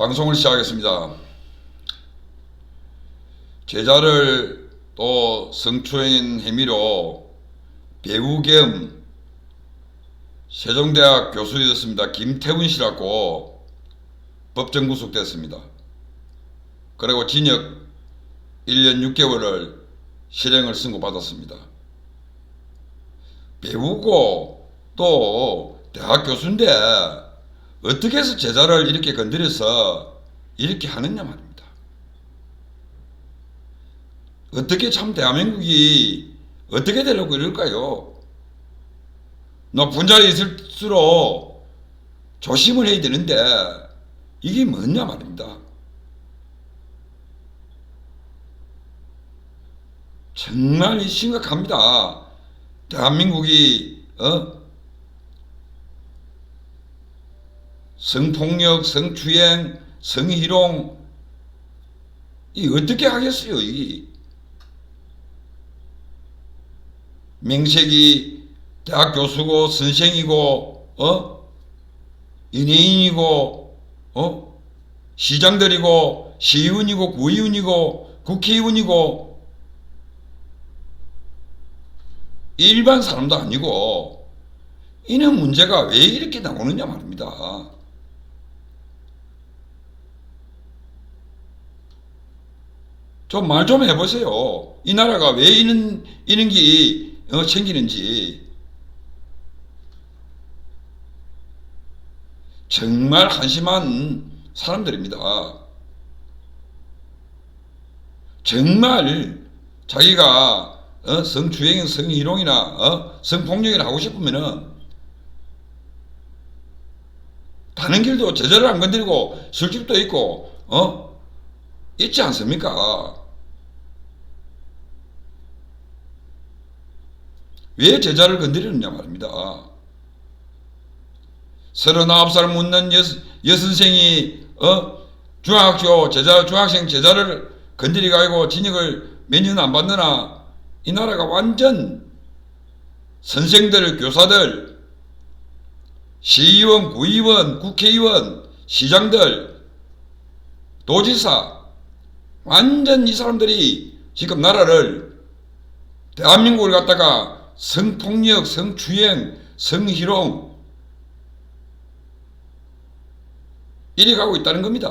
방송을 시작하겠습니다. 제자를 또 성추행인 혐의로 배우 겸 세종대학 교수였습니다. 김태훈 씨라고 법정 구속됐습니다. 그리고 징역 1년 6개월을 실형을 선고받았습니다. 배우고 또 대학 교수인데 어떻게 해서 제자를 이렇게 건드려서 이렇게 하느냐 말입니다. 어떻게 참 대한민국이 어떻게 되려고 이럴까요? 높은 자리에 있을수록 조심을 해야 되는데 이게 뭐냐 말입니다. 정말 심각합니다. 대한민국이 어? 성폭력, 성추행, 성희롱 이 어떻게 하겠어요? 이 명색이 대학 교수고 선생이고 어 연예인이고 어 시장들이고 시의원이고 구의원이고 국회의원이고 일반 사람도 아니고 이는 문제가 왜 이렇게 나오느냐 말입니다. 좀 말 좀 해보세요. 이 나라가 왜 이런 이런 게 어, 생기는지 정말 한심한 사람들입니다. 정말 자기가 어, 성추행, 성희롱이나 어, 성폭력이나 하고 싶으면은 가는 길도 제자를 안 건드리고 술집도 있고 어 있지 않습니까? 왜 제자를 건드리느냐 말입니다. 서른아홉 살 묻는 여, 여선생이 어 중학교 제자 중학생 제자를 건드리 가지고 진역을 몇 년 안 받느나 이 나라가 완전 선생들 교사들 시의원 구의원 국회의원 시장들 도지사 완전 이 사람들이 지금 나라를 대한민국을 갖다가 성폭력, 성추행, 성희롱 이래 가고 있다는 겁니다.